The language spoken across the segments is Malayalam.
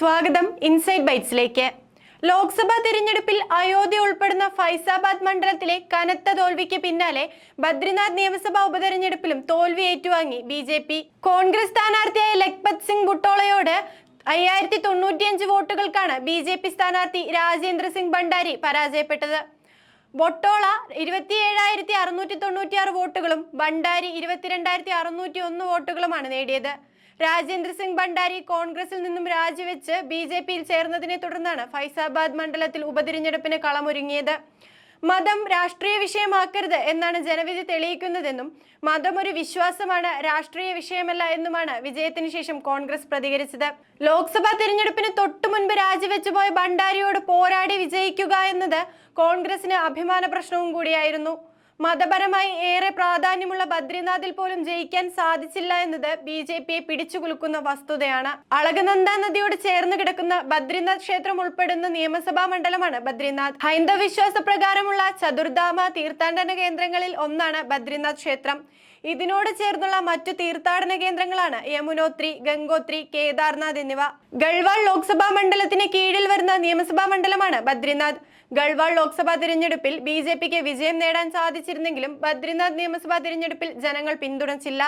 സ്വാഗതം ഇൻസൈഡ് ബൈറ്റ്സിലേക്ക് ലോക്സഭാ തിരഞ്ഞെടുപ്പിൽ അയോധ്യ ഉൾപ്പെടുന്ന ഫൈസാബാദ് മണ്ഡലത്തിലെ കനത്ത തോൽവിക്ക് പിന്നാലെ ബദ്രിനാഥ് നിയമസഭാ ഉപതെരഞ്ഞെടുപ്പിലും തോൽവി ഏറ്റുവാങ്ങി ബി ജെ പി. കോൺഗ്രസ് സ്ഥാനാർത്ഥിയായ ലഖ്പത് സിംഗ് ബുട്ടോളയോട് അയ്യായിരത്തി തൊണ്ണൂറ്റിയഞ്ച് വോട്ടുകൾക്കാണ് ബി ജെ പി സ്ഥാനാർത്ഥി രാജേന്ദ്ര സിംഗ് ഭണ്ഡാരി പരാജയപ്പെട്ടത്. ബൊട്ടോള ഇരുപത്തിയേഴായിരത്തി അറുന്നൂറ്റി തൊണ്ണൂറ്റിയാറ് വോട്ടുകളും ഭണ്ഡാരി ഇരുപത്തിരണ്ടായിരത്തി അറുന്നൂറ്റി ഒന്ന് വോട്ടുകളുമാണ് നേടിയത്. രാജേന്ദ്ര സിംഗ് ഭണ്ഡാരി കോൺഗ്രസിൽ നിന്നും രാജിവെച്ച് ബി ജെ പിയിൽ ചേർന്നതിനെ തുടർന്നാണ് ഫൈസാബാദ് മണ്ഡലത്തിൽ ഉപതിരഞ്ഞെടുപ്പിന് കളമൊരുങ്ങിയത്. മതം രാഷ്ട്രീയ വിഷയമാക്കരുത് എന്നാണ് ജനവിധി തെളിയിക്കുന്നതെന്നും മതം ഒരു വിശ്വാസമാണ് രാഷ്ട്രീയ വിഷയമല്ല എന്നുമാണ് വിജയത്തിന് ശേഷം കോൺഗ്രസ് പ്രതികരിച്ചത്. ലോക്സഭാ തിരഞ്ഞെടുപ്പിന് തൊട്ടു മുൻപ് രാജിവെച്ചു പോയ ഭണ്ഡാരിയോട് പോരാടി വിജയിക്കുക എന്നത് കോൺഗ്രസിന് അഭിമാന പ്രശ്നവും കൂടിയായിരുന്നു. മതപരമായി ഏറെ പ്രാധാന്യമുള്ള ബദ്രിനാഥിൽ പോലും ജയിക്കാൻ സാധിച്ചില്ല എന്നത് ബി ജെ പിയെ പിടിച്ചുകുലുക്കുന്ന വസ്തുതയാണ്. അളകനന്ദ നദിയോട് ചേർന്ന് കിടക്കുന്ന ബദ്രിനാഥ് ക്ഷേത്രം ഉൾപ്പെടുന്ന നിയമസഭാ മണ്ഡലമാണ് ബദ്രിനാഥ്. ഹൈന്ദവ വിശ്വാസ പ്രകാരമുള്ള ചതുർധാമ തീർത്ഥാടന കേന്ദ്രങ്ങളിൽ ഒന്നാണ് ബദ്രിനാഥ് ക്ഷേത്രം. ഇതിനോട് ചേർന്നുള്ള മറ്റു തീർത്ഥാടന കേന്ദ്രങ്ങളാണ് യമുനോത്രി ഗംഗോത്രി കേദാർനാഥ് എന്നിവ. ഗൾവാൾ ലോക്സഭാ മണ്ഡലത്തിന് കീഴിൽ വരുന്ന നിയമസഭാ മണ്ഡലമാണ് ബദ്രിനാഥ്. ഗൾവാൾ ലോക്സഭാ തിരഞ്ഞെടുപ്പിൽ ബി ജെ പിക്ക് വിജയം നേടാൻ സാധിച്ചിരുന്നെങ്കിലും ബദ്രിനാഥ് നിയമസഭാ തിരഞ്ഞെടുപ്പിൽ ജനങ്ങൾ പിന്തുണച്ചില്ല.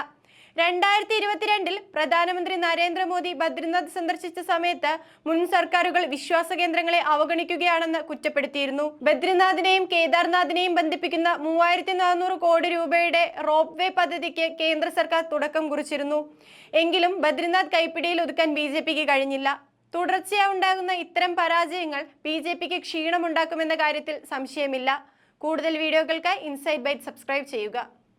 രണ്ടായിരത്തി ഇരുപത്തിരണ്ടിൽ പ്രധാനമന്ത്രി നരേന്ദ്രമോദി ബദ്രിനാഥ് സന്ദർശിച്ച സമയത്ത് മുൻ സർക്കാരുകൾ വിശ്വാസ കേന്ദ്രങ്ങളെ അവഗണിക്കുകയാണെന്ന് കുറ്റപ്പെടുത്തിയിരുന്നു. ബദ്രിനാഥിനെയും കേദാർനാഥിനെയും ബന്ധിപ്പിക്കുന്ന മൂവായിരത്തി നാനൂറ് കോടി രൂപയുടെ റോപ്പ് വേ പദ്ധതിക്ക് കേന്ദ്ര സർക്കാർ തുടക്കം കുറിച്ചിരുന്നു. എങ്കിലും ബദ്രിനാഥ് കൈപ്പിടിയിൽ ഒതുക്കാൻ ബി ജെ പിക്ക് കഴിഞ്ഞില്ല. തുടർച്ചയായി ഉണ്ടാകുന്ന ഇത്തരം പരാജയങ്ങൾ ബി ജെ പിക്ക് ക്ഷീണമുണ്ടാക്കുമെന്ന കാര്യത്തിൽ സംശയമില്ല. കൂടുതൽ വീഡിയോകൾക്കായി ഇൻസൈറ്റ് ബൈറ്റ് സബ്സ്ക്രൈബ് ചെയ്യുക.